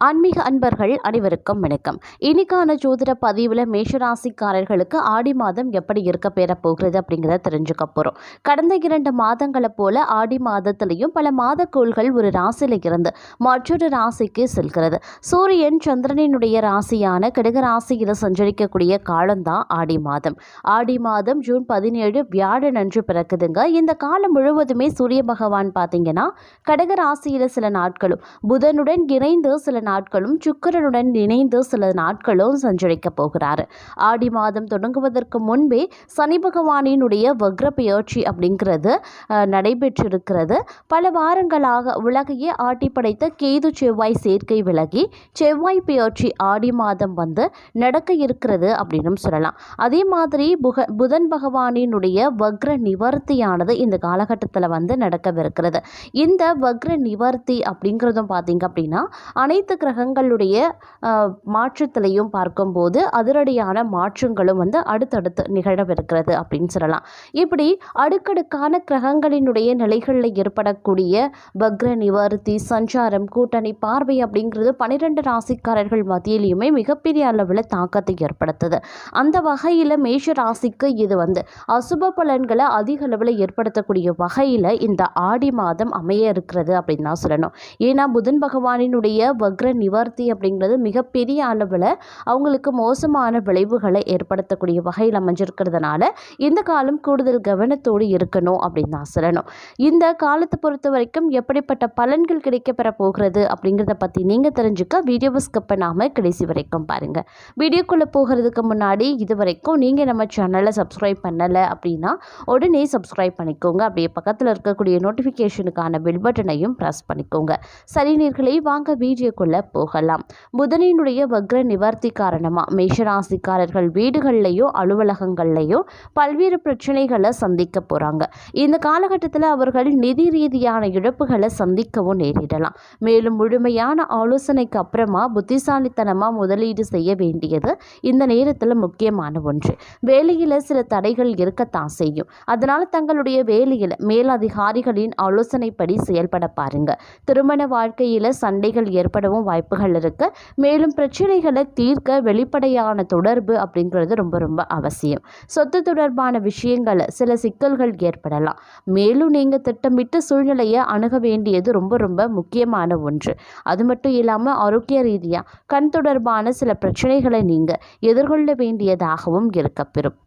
ஆன்மீக அன்பர்கள் அனைவருக்கும் வணக்கம். இன்னைக்கான ஜோதிட பதிவில் மேஷராசிக்காரர்களுக்கு ஆடி மாதம் எப்படி இருக்க பெற போகிறது அப்படிங்கிறத தெரிஞ்சுக்க போகிறோம் கடந்த இரண்டு மாதங்களை போல ஆடி மாதத்திலையும் பல மாத கோள்கள் ஒரு ராசியில் இருந்து மற்றொரு ராசிக்கு செல்கிறது. சூரியன் சந்திரனினுடைய ராசியான கடக ராசியில் சஞ்சரிக்கக்கூடிய காலம்தான் ஆடி மாதம். ஆடி மாதம் ஜூன் பதினேழு வியாழன் அன்று பிறக்குதுங்க. இந்த காலம் முழுவதுமே சூரிய பகவான் பார்த்தீங்கன்னா கடக ராசியில் சில நாட்களும் புதனுடன் இணைந்து சில நாட்களும் சுக்கிரனுடன் இணைந்து சில நாட்களும் சஞ்சரிக்கப் போகிறார். ஆடி மாதம் தொடங்குவதற்கு முன்பே சனி பகவானினுடைய வக்ர பெயர்ச்சி அப்படிங்கிறது நடைபெற்றிருக்கிறது. பல வாரங்களாக உலகையே ஆட்டி படைத்த கேது செவ்வாய் சேர்க்கை விலகி செவ்வாய் பெயர்ச்சி ஆடி மாதம் வந்து நடக்க இருக்கிறது அப்படின்னு சொல்லலாம். அதே மாதிரி புக புதன் பகவானினுடைய வக்ர நிவர்த்தியானது இந்த காலகட்டத்தில் வந்து நடக்கவிருக்கிறது. இந்த வக்ர நிவர்த்தி அப்படிங்கிறதும் பார்த்தீங்க அப்படின்னா அனைத்து கிரகங்களுடைய மாற்றத்திலையும் பார்க்கும்போது அதிரடியான மாற்றங்களும் வந்து அடுத்தடுத்து நிகழவிருக்கிறது அப்படின்னு சொல்லலாம். இப்படி அடுக்கடுக்கான கிரகங்களினுடைய நிலைகளில் ஏற்படக்கூடிய பக்ர நிவர்த்தி சஞ்சாரம் கூட்டணி பார்வை அப்படிங்கிறது பன்னிரெண்டு ராசிக்காரர்கள் மத்தியிலையுமே மிகப்பெரிய அளவில் தாக்கத்தை ஏற்படுத்துது. அந்த வகையில் மேஷ ராசிக்கு இது வந்து அசுப பலன்களை அதிக அளவில் ஏற்படுத்தக்கூடிய வகையில் இந்த ஆடி மாதம் அமைய இருக்கிறது அப்படின்னு தான் சொல்லணும். ஏன்னா புதன் பகவானினுடைய வக்ர நிவர்த்தி அப்படிங்கிறது மிகப்பெரிய அளவில் அவங்களுக்கு மோசமான விளைவுகளை ஏற்படுத்தக்கூடிய வகையில் அமைஞ்சிருக்கிறதுனால இந்த காலம் கூடுதல் கவனத்தோடு இருக்கணும் அப்படின்னு தான் சொல்லணும். இந்த காலத்தை பொறுத்த வரைக்கும் எப்படிப்பட்ட பலன்கள் கிடைக்கப்பெற போகிறது அப்படிங்கிறத பற்றி நீங்கள் தெரிஞ்சுக்க வீடியோவை ஸ்கிப் பண்ணாமல் கடைசி வரைக்கும் பாருங்கள் வீடியோக்குள்ளே போகிறதுக்கு முன்னாடி இது வரைக்கும் நீங்கள் நம்ம சேனலை சப்ஸ்கிரைப் பண்ணலை அப்படின்னா உடனே சப்ஸ்கிரைப் பண்ணிக்கோங்க. அப்படியே பக்கத்தில் இருக்கக்கூடிய நோட்டிஃபிகேஷனுக்கான பெல் பட்டனையும் ப்ரெஸ் பண்ணிக்கோங்க. சரி நீர்களை வாங்க வீடியோக்குள்ள போகலாம். புதனினுடைய வக்ர நிவர்த்தி காரணமாக மேஷராசிக்காரர்கள் வீடுகள்லையோ அலுவலகங்கள்லையோ பல்வேறு பிரச்சனைகளை சந்திக்க போகிறாங்க இந்த காலகட்டத்தில் அவர்கள் நிதி ரீதியான இழப்புகளை சந்திக்கவும் நேரிடலாம். மேலும் முழுமையான ஆலோசனைக்கு அப்புறமா புத்திசாலித்தனமாக முதலீடு செய்ய வேண்டியது இந்த நேரத்தில் முக்கியமான ஒன்று. வேலையில் சில தடைகள் இருக்கத்தான் செய்யும். அதனால் தங்களுடைய வேலையில் மேலதிகாரிகளின் ஆலோசனைப்படி செயல்பட பாருங்க. திருமண வாழ்க்கையில் சண்டைகள் ஏற்படவும் வாய்ப்புகள் இருக்கு. மேலும் பிரச்சனைகளை தீர்க்க வெளிப்படையான தொடர்பு அப்படிங்கிறது ரொம்ப ரொம்ப அவசியம். சொத்து தொடர்பான விஷயங்கள் சில சிக்கல்கள் ஏற்படலாம். மேலும் நீங்கள் திட்டமிட்டு சூழ்நிலையை அணுக வேண்டியது ரொம்ப ரொம்ப முக்கியமான ஒன்று. அது மட்டும் இல்லாமல் ஆரோக்கிய ரீதியாக கண் தொடர்பான சில பிரச்சனைகளை நீங்கள் எதிர்கொள்ள வேண்டியதாகவும் இருக்கப்பெறும்.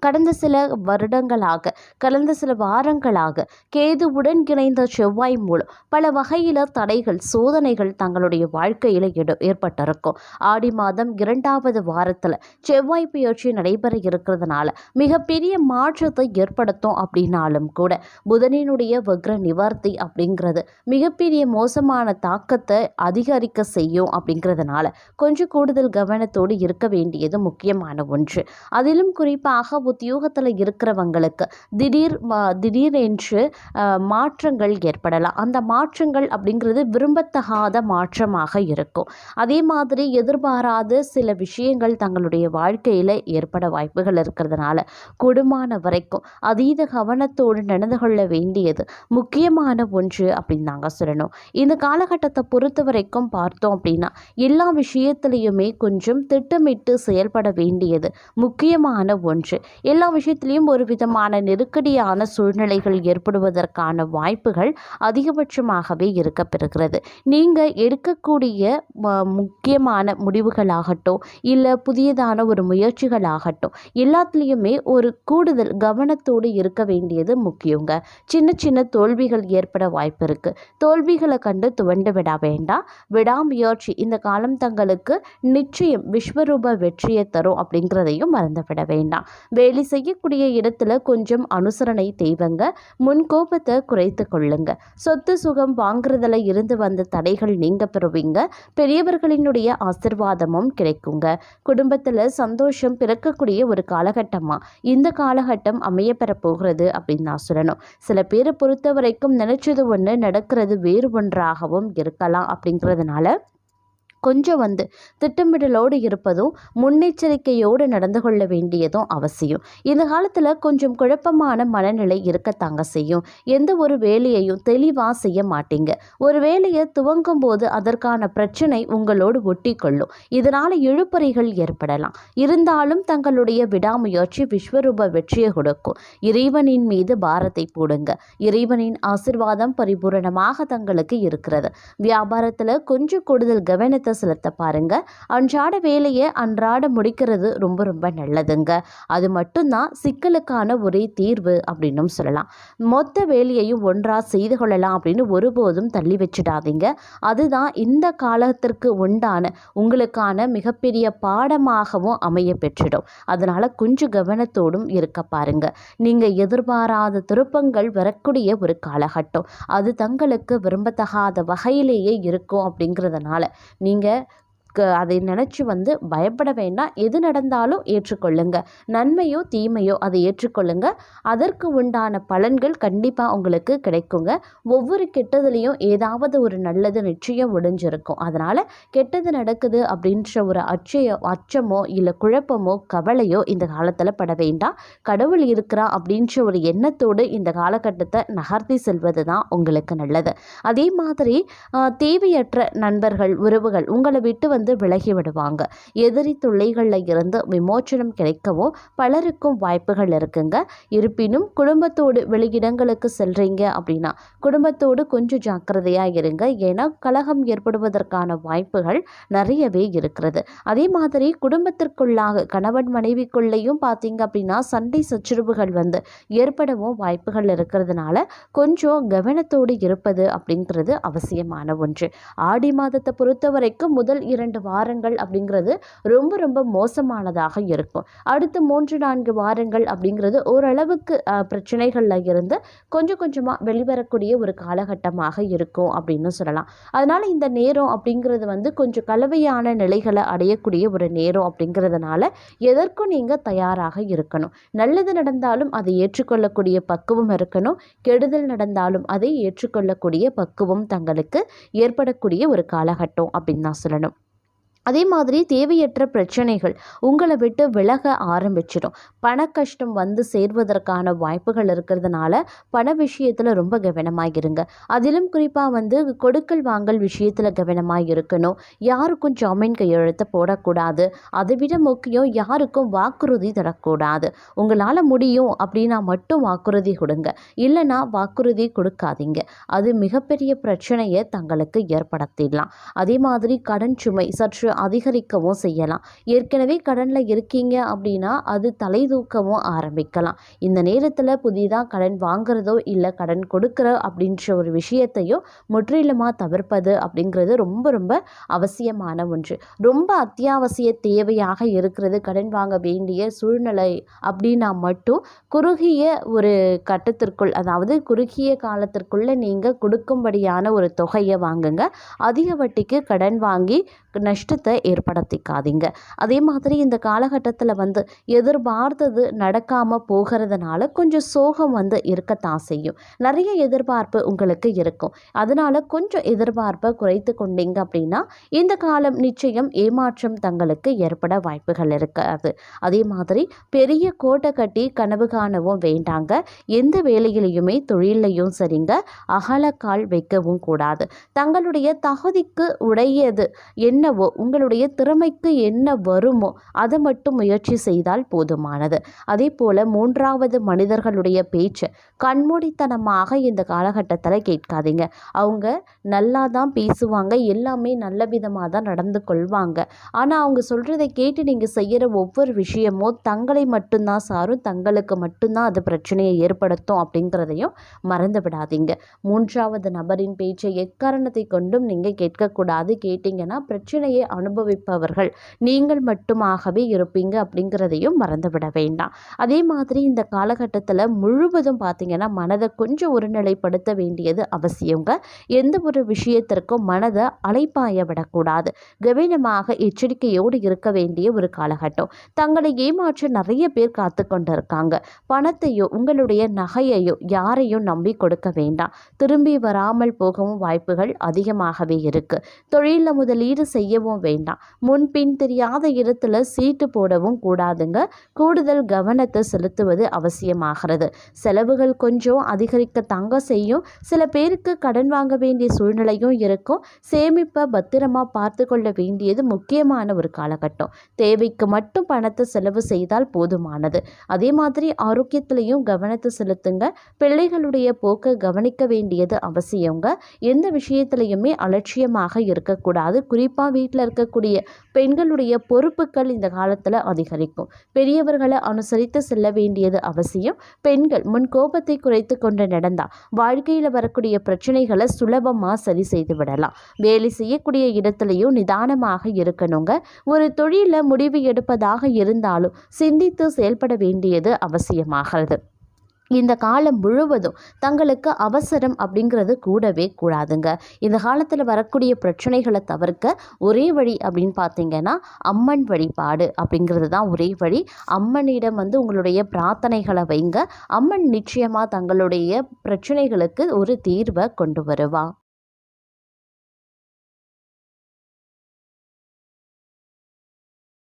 கடந்த சில வருடங்களாக கடந்த சில வாரங்களாக கேதுவுடன் இணைந்த செவ்வாய் மூலம் பல வகையில் தடைகள் சோதனைகள் தங்களுடைய வாழ்க்கையில் ஏற்பட்டிருக்கும். ஆடி மாதம் இரண்டாவது வாரத்தில் செவ்வாய் பயிற்சி நடைபெற இருக்கிறதுனால மிகப்பெரிய மாற்றத்தை ஏற்படுத்தும் அப்படின்னாலும் கூட புதனினுடைய வக்ர நிவர்த்தி அப்படிங்கிறது மிகப்பெரிய மோசமான தாக்கத்தை அதிகரிக்க செய்யும் அப்படிங்கிறதுனால கொஞ்சம் கூடுதல் கவனத்தோடு இருக்க வேண்டியது முக்கியமான ஒன்று. அதிலும் குறிப்பாக உத்தியோகத்தில் இருக்கிறவங்களுக்கு திடீர் மா- திடீரென்று மாற்றங்கள் ஏற்படலாம். அந்த மாற்றங்கள் அப்படிங்கிறது விரும்பத்தகாத மாற்றமாக இருக்கும். அதே மாதிரி எதிர்பாராத சில விஷயங்கள் தங்களுடைய வாழ்க்கையில் ஏற்பட வாய்ப்புகள் இருக்கிறதுனால கொடுமான வரைக்கும் அதீத கவனத்தோடு நடந்து கொள்ள வேண்டியது முக்கியமான ஒன்று அப்படின்னு நாங்கள் சொல்லணும். இந்த காலகட்டத்தை பொறுத்த வரைக்கும் பார்த்தோம் அப்படின்னா எல்லா விஷயத்துலையுமே கொஞ்சம் திட்டமிட்டு செயல்பட வேண்டியது முக்கியமான ஒன்று. எல்லா விஷயத்திலையும் ஒரு விதமான நெருக்கடியான சூழ்நிலைகள் ஏற்படுவதற்கான வாய்ப்புகள் அதிகபட்சமாகவே இருக்கப்பெறுகிறது. நீங்கள் எடுக்கக்கூடிய ம- முக்கியமான முடிவுகளாகட்டும் இல்லை புதியதான ஒரு முயற்சிகளாகட்டும் எல்லாத்துலேயுமே ஒரு கூடுதல் கவனத்தோடு இருக்க வேண்டியது முக்கியங்க. சின்ன சின்ன தோல்விகள் ஏற்பட வாய்ப்பு இருக்குது தோல்விகளை கண்டு துவண்டு விட வேண்டாம். விடாமுயற்சி இந்த காலம் தங்களுக்கு நிச்சயம் விஸ்வரூப வெற்றியை தரும் அப்படிங்கிறதையும் மறந்துவிட வேண்டாம். வேலை செய்யக்கூடிய இடத்துல கொஞ்சம் அனுசரணை தேவைங்க. முன் கோபத்தை குறைத்து கொள்ளுங்க. சொத்து சுகம் வாங்குறதுல இருந்து வந்த தடைகள் நீங்க பெறுவீங்க. பெரியவர்களினுடைய ஆசிர்வாதமும் கிடைக்குங்க. குடும்பத்தில் சந்தோஷம் பிறக்கக்கூடிய ஒரு காலகட்டமாக இந்த காலகட்டம் அமைய பெற போகிறது அப்படின்னு நான் சொல்லணும். சில பேரை பொறுத்த வரைக்கும் நினைச்சது ஒன்று நடக்கிறது வேறு ஒன்றாகவும் இருக்கலாம் அப்படிங்கிறதுனால கொஞ்சம் வந்து திட்டமிடலோடு இருப்பதும் முன்னெச்சரிக்கையோடு நடந்து கொள்ள வேண்டியதும் அவசியம். இந்த காலத்தில் கொஞ்சம் குழப்பமான மனநிலை இருக்கத்தாங்க செய்யும். எந்த ஒரு வேலையையும் தெளிவாக செய்ய மாட்டீங்க. ஒரு வேலையை துவங்கும் போது அதற்கான பிரச்சனை உங்களோடு ஒட்டி கொள்ளும் இதனால் இழுப்பறிகள் ஏற்படலாம். இருந்தாலும் தங்களுடைய விடாமுயற்சி விஸ்வரூப வெற்றியை கொடுக்கும். இறைவனின் மீது பாரத்தை போடுங்க. இறைவனின் ஆசிர்வாதம் பரிபூரணமாக தங்களுக்கு இருக்கிறது. வியாபாரத்தில் கொஞ்சம் கூடுதல் கவனத்தை செலுத்த பாருங்க. அன்றாட வேலையை அன்றாட முடிக்கிறது ரொம்ப ரொம்ப நல்லதுங்க. அது மட்டும்தான் சிக்கலுக்கான ஒரே தீர்வு அப்படின்னும் சொல்லலாம். மொத்த வேலையையும் ஒன்றாக செய்து கொள்ளலாம் அப்படின்னு ஒருபோதும் தள்ளி வச்சிடாதீங்க. அதுதான் இந்த காலத்திற்கு உண்டான உங்களுக்கான மிகப்பெரிய பாடமாகவும் அமைய பெற்றிடும். அதனால் கொஞ்சம் கவனத்தோடும் இருக்க பாருங்க. நீங்கள் எதிர்பாராத திருப்பங்கள் வரக்கூடிய ஒரு காலகட்டம். அது தங்களுக்கு விரும்பத்தகாத வகையிலேயே இருக்கும் அப்படிங்கிறதுனால நீங்கள் நீங்கள் அதை நினச்சி வந்து பயப்பட வேண்டாம். எது நடந்தாலும் ஏற்றுக்கொள்ளுங்க. நன்மையோ தீமையோ அதை ஏற்றுக்கொள்ளுங்க. அதற்கு உண்டான பலன்கள் கண்டிப்பாக உங்களுக்கு கிடைக்குங்க. ஒவ்வொரு கெட்டதுலேயும் ஏதாவது ஒரு நல்லது நிச்சயம் ஒடிஞ்சிருக்கும். அதனால் கெட்டது நடக்குது அப்படின்ற ஒரு அச்சையோ அச்சமோ இல்லை குழப்பமோ கவலையோ இந்த காலத்தில் பட வேண்டாம். கடவுள் இருக்கிறா அப்படின்ற ஒரு எண்ணத்தோடு இந்த காலகட்டத்தை நகர்த்தி செல்வது தான் உங்களுக்கு நல்லது. அதே மாதிரி தேவையற்ற நண்பர்கள் உறவுகள் உங்களை விட்டு வந்து விலகி விடுவாங்க. எதிரி தொல்லைகளில் இருந்து விமோச்சனம் கிடைக்கவும் பலருக்கும் வாய்ப்புகள் இருக்குங்க. இருப்பினும் குடும்பத்தோடு வெளியிடங்களுக்கு செல்றீங்க அப்படின்னா குடும்பத்தோடு கொஞ்சம் ஜாக்கிரதையாக இருங்க. ஏன்னா கலகம் ஏற்படுவதற்கான வாய்ப்புகள் நிறையவே இருக்கிறது. அதே மாதிரி குடும்பத்திற்குள்ளாக கணவன் மனைவிக்குள்ளேயும் பார்த்தீங்க அப்படின்னா சண்டை சச்சுரவுகள் வந்து ஏற்படவும் வாய்ப்புகள் இருக்கிறதுனால கொஞ்சம் கவனத்தோடு இருப்பது அப்படிங்கிறது அவசியமான ஒன்று. ஆடி மாதத்தை பொறுத்த வரைக்கும் முதல் இரண்டு வாரங்கள் அப்படிங்கிறது ரொம்ப ரொம்ப மோசமானதாக இருக்கும். அடுத்த மூன்று நான்கு வாரங்கள் அப்படிங்கிறது ஓரளவுக்கு பிரச்சனைகளில் இருந்து கொஞ்சம் கொஞ்சமாக வெளிவரக்கூடிய ஒரு காலகட்டமாக இருக்கும் அப்படின்னு சொல்லலாம். அதனால் இந்த நேரம் அப்படிங்கிறது வந்து கொஞ்சம் கலவையான நிலைகளை அடையக்கூடிய ஒரு நேரம் அப்படிங்கிறதுனால எதற்கும் நீங்கள் தயாராக இருக்கணும். நல்லது நடந்தாலும் அதை ஏற்றுக்கொள்ளக்கூடிய பக்குவம் இருக்கணும். கெடுதல் நடந்தாலும் அதை ஏற்றுக்கொள்ளக்கூடிய பக்குவம் தங்களுக்கு ஏற்படக்கூடிய ஒரு காலகட்டம் அப்படின்னு தான் சொல்லணும். அதே மாதிரி தேவையற்ற பிரச்சனைகள் உங்களை விட்டு விலக ஆரம்பிச்சிடும். பண கஷ்டம் வந்து சேர்வதற்கான வாய்ப்புகள் இருக்கிறதுனால பண விஷயத்தில் ரொம்ப கவனமாக இருங்க அதிலும் குறிப்பாக வந்து கொடுக்கல் வாங்கல் விஷயத்தில் கவனமாக இருக்கணும் யாருக்கும் ஜாமீன் கையெழுத்து போடக்கூடாது. அதை விட முக்கியம் யாருக்கும் வாக்குறுதி தரக்கூடாது. உங்களால் முடியும் அப்படின்னா மட்டும் வாக்குறுதி கொடுங்க. இல்லைன்னா வாக்குறுதி கொடுக்காதீங்க. அது மிகப்பெரிய பிரச்சனையை தங்களுக்கு ஏற்படுத்திடலாம். அதே மாதிரி கடன் சுமை சற்று அதிகரிக்கவும் செய்யலாம். ஏற்கனவே கடனில் இருக்கீங்க அப்படின்னா அது தலை தூக்கவும் ஆரம்பிக்கலாம். இந்த நேரத்தில் புதிதாக கடன் வாங்குறதோ இல்லை கடன் கொடுக்குற அப்படின்ற ஒரு விஷயத்தையும் முற்றிலுமாக தவிர்ப்பது அப்படிங்கிறது ரொம்ப ரொம்ப அவசியமான ஒன்று. ரொம்ப அத்தியாவசிய தேவையாக இருக்கிறது கடன் வாங்க வேண்டிய சூழ்நிலை அப்படின்னா மட்டும் குறுகிய ஒரு கட்டத்திற்குள் அதாவது குறுகிய காலத்திற்குள்ளே நீங்கள் கொடுக்கும்படியான ஒரு தொகையை வாங்குங்க. அதிக வட்டிக்கு கடன் வாங்கி நஷ்டத்தை ஏற்படுத்திக்காதீங்க. அதே மாதிரி இந்த காலகட்டத்தில் வந்து எதிர்பார்த்தது நடக்காமல் போகிறதுனால கொஞ்சம் சோகம் வந்து இருக்கத்தான் செய்யும். நிறைய எதிர்பார்ப்பு உங்களுக்கு இருக்கும். அதனால் கொஞ்சம் எதிர்பார்ப்பை குறைத்து கொண்டீங்க அப்படின்னா இந்த காலம் நிச்சயம் ஏமாற்றம் தங்களுக்கு ஏற்பட வாய்ப்புகள் இருக்காது. அதே மாதிரி பெரிய கோட்டை கட்டி கனவு காணவும் வேண்டாங்க. எந்த வேலையிலையுமே தொழிலையும் சரிங்க. அகலக்கால் வைக்கவும் கூடாது. தங்களுடைய தகுதிக்கு உடையது என்னவோ உங்களுடைய திறமைக்கு என்ன வருமோ அதை மட்டும் முயற்சி செய்தால் போதுமானது. அதே போல் மூன்றாவது மனிதர்களுடைய பேச்சு கண்மூடித்தனமாக இந்த காலகட்டத்தில் கேட்காதீங்க. அவங்க நல்லா தான் பேசுவாங்க எல்லாமே நல்ல விதமாக தான் நடந்து கொள்வாங்க. ஆனால் அவங்க சொல்கிறதை கேட்டு நீங்கள் செய்கிற ஒவ்வொரு விஷயமும் தங்களை மட்டும்தான் சாரும் தங்களுக்கு மட்டும்தான் அது பிரச்சனையை ஏற்படுத்தும் அப்படிங்கிறதையும் மறந்து விடாதீங்க. மூன்றாவது நபரின் பேச்சை எக்காரணத்தை கொண்டும் நீங்கள் கேட்கக்கூடாது. கேட்டிங்கன்னா பிரச்சனை பிரச்சனையை அனுபவிப்பவர்கள். நீங்கள் மட்டுமாகவே இருப்பீங்க அப்படிங்கிறதையும் மறந்துவிட வேண்டாம். அதே மாதிரி இந்த காலகட்டத்தில் முழுவதும் பார்த்தீங்கன்னா மனதை கொஞ்சம் ஒருநிலைப்படுத்த வேண்டியது அவசியங்க. எந்த ஒரு விஷயத்திற்கும் மனதை அலைப்பாய விடக்கூடாது. கவனமாக எச்சரிக்கையோடு இருக்க வேண்டிய ஒரு காலகட்டம். தங்களை ஏமாற்ற நிறைய பேர் காத்து கொண்டிருக்காங்க. பணத்தையோ உங்களுடைய நகையையோ யாரையும் நம்பி கொடுக்க வேண்டாம். திரும்பி வராமல் போகவும் வாய்ப்புகள் அதிகமாகவே இருக்கு. தொழிலில் முதலீடு செய்யவும் வேண்டாம். முன்பின் தெரியாத இடத்துல சீட்டு போடவும் கூடாதுங்க. கூடுதல் கவனத்தை செலுத்துவது அவசியமாகிறது. செலவுகள் கொஞ்சம் அதிகரிக்க தங்க செய்யும். சில பேருக்கு கடன் வாங்க வேண்டிய சூழ்நிலையும் இருக்கும். சேமிப்பை பத்திரமா பார்த்து கொள்ள வேண்டியது முக்கியமான ஒரு காலகட்டம். தேவைக்கு மட்டும் பணத்தை செலவு செய்தால் போதுமானது. அதே மாதிரி ஆரோக்கியத்திலையும் கவனத்தை செலுத்துங்க. பிள்ளைகளுடைய போக்கை கவனிக்க வேண்டியது அவசியங்க. எந்த விஷயத்திலையுமே அலட்சியமாக இருக்கக்கூடாது. குறிப்பாக வீட்டில் இருக்கக்கூடிய பெண்களுடைய பொறுப்புகள் இந்த காலத்தில் அதிகரிக்கும். பெரியவர்களை அனுசரித்து செல்ல வேண்டியது அவசியம். பெண்கள் முன் கோபத்தை குறைத்து கொண்டு நடந்தால் வாழ்க்கையில் வரக்கூடிய பிரச்சனைகளை சுலபமாக சரி செய்து விடலாம். வேலை செய்யக்கூடிய இடத்துலையும் நிதானமாக இருக்கணுங்க. ஒரு தொழிலில் முடிவு எடுப்பதாக இருந்தாலும் சிந்தித்து செயல்பட வேண்டியது அவசியமாகிறது. இந்த காலம் முழுவதும் தங்களுக்கு அவசரம் அப்படிங்கிறது கூடவே கூடாதுங்க. இந்த காலத்தில் வரக்கூடிய பிரச்சனைகளை தவிர்க்க ஒரே வழி அப்படின்னு பார்த்தீங்கன்னா அம்மன் வழிபாடு அப்படிங்கிறது தான் ஒரே வழி. அம்மனிடம் வந்து உங்களுடைய பிரார்த்தனைகளை வைங்க. அம்மன் நிச்சயமாக தங்களுடைய பிரச்சனைகளுக்கு ஒரு தீர்வை கொண்டு வருவா